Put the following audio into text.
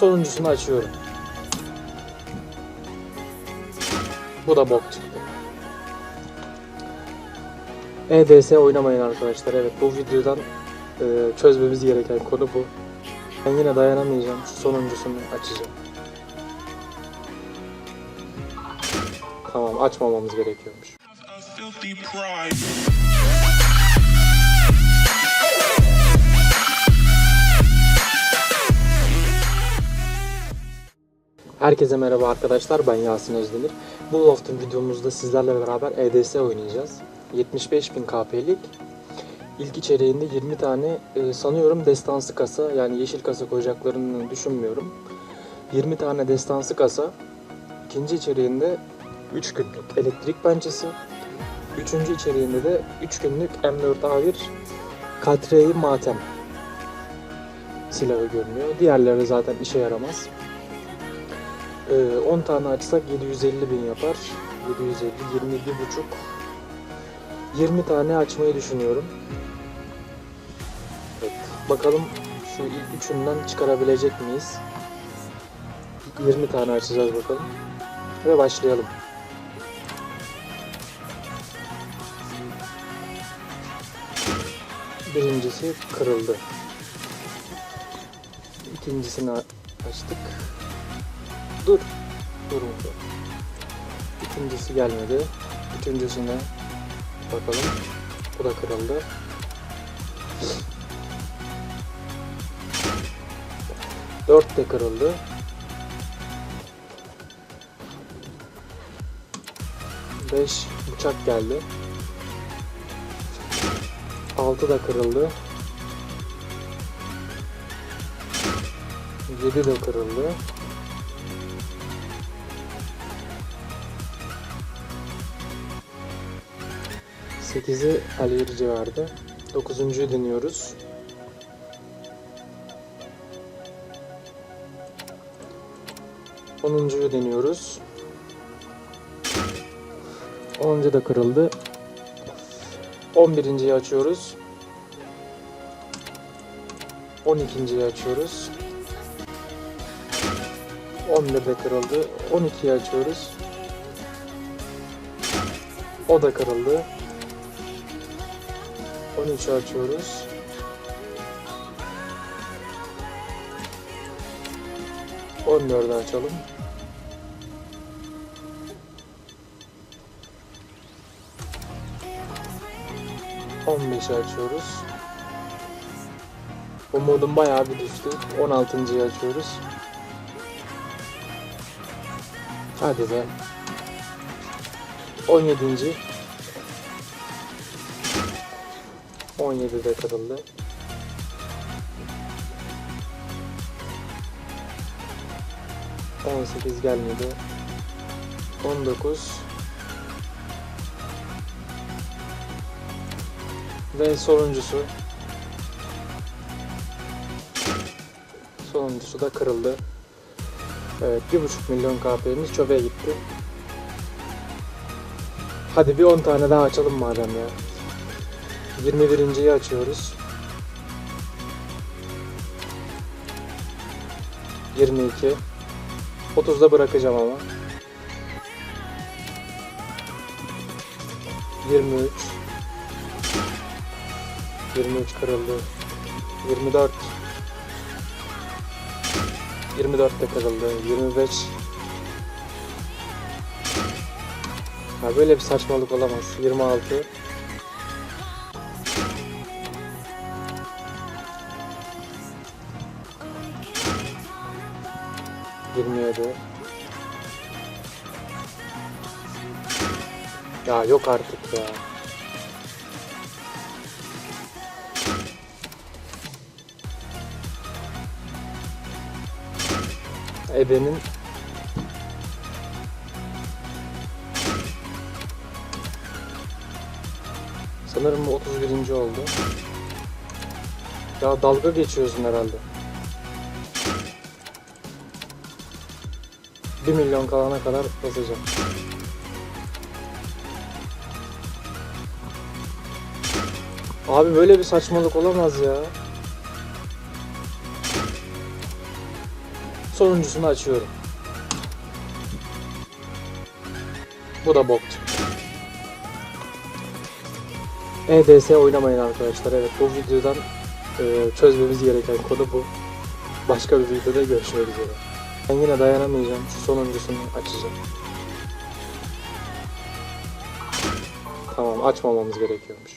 Sonuncusunu açıyorum. Bu da bok çıktı. EDS oynamayın arkadaşlar. Evet bu videodan e, çözmemiz gereken konu bu. Ben yine dayanamayacağım. Şu sonuncusunu açacağım. Tamam açmamamız gerekiyormuş. Herkese merhaba arkadaşlar ben Yasin Özdemir. Bu hafta videomuzda sizlerle beraber EDS oynayacağız. 75.000 KP'lik. İlk içeriğinde 20 tane e, sanıyorum destansı kasa yani yeşil kasa koyacaklarını düşünmüyorum. 20 tane destansı kasa. İkinci içeriğinde 3 günlük elektrik pençesi. Üçüncü içeriğinde de 3 günlük M4A1 Katreyi Matem silahı görünüyor. Diğerleri zaten işe yaramaz. Ee, 10 tane açsak 750 bin yapar. 750, 21 buçuk. 20 tane açmayı düşünüyorum. Evet, bakalım şu ilk üçünden çıkarabilecek miyiz? 20 tane açacağız bakalım. Ve başlayalım. Birincisi kırıldı. İkincisini açtık. Dur. Dur dur. İkincisi gelmedi. Üçüncüsüne bakalım. Bu da kırıldı. Dört de kırıldı. Beş bıçak geldi. Altı da kırıldı. Yedi de kırıldı. 8'i Halilci verdi. 9.'yu deniyoruz. Onuncuyu deniyoruz. 10. da kırıldı. 11.yi açıyoruz. 12.yi açıyoruz. 11 de kırıldı. 12'yi açıyoruz. O da kırıldı. 13'ü açıyoruz. On dördü açalım. On beşi açıyoruz. Umudum bayağı bir düştü. On altıncıyı açıyoruz. Hadi be. On yedinci. 17'de kırıldı. On sekiz gelmedi. On dokuz. Ve sonuncusu. Sonuncusu da kırıldı. Evet, bir buçuk milyon KP'miz çöpe gitti. Hadi bir 10 tane daha açalım madem ya. 21.yi açıyoruz. 22. 30'da bırakacağım ama. 23. 23 kırıldı. 24. 24 de kırıldı. 25. Ha böyle bir saçmalık olamaz. 26. 27 Ya yok artık ya. Ebenin Sanırım bu 31. oldu. Ya dalga geçiyorsun herhalde. 1 milyon kalana kadar basacağım. Abi böyle bir saçmalık olamaz ya. Sonuncusunu açıyorum. Bu da bok çıktı. EDS oynamayın arkadaşlar. Evet bu videodan e, çözmemiz gereken konu bu. Başka bir videoda görüşmek üzere. Ben yine dayanamayacağım. Şu sonuncusunu açacağım. Tamam açmamamız gerekiyormuş.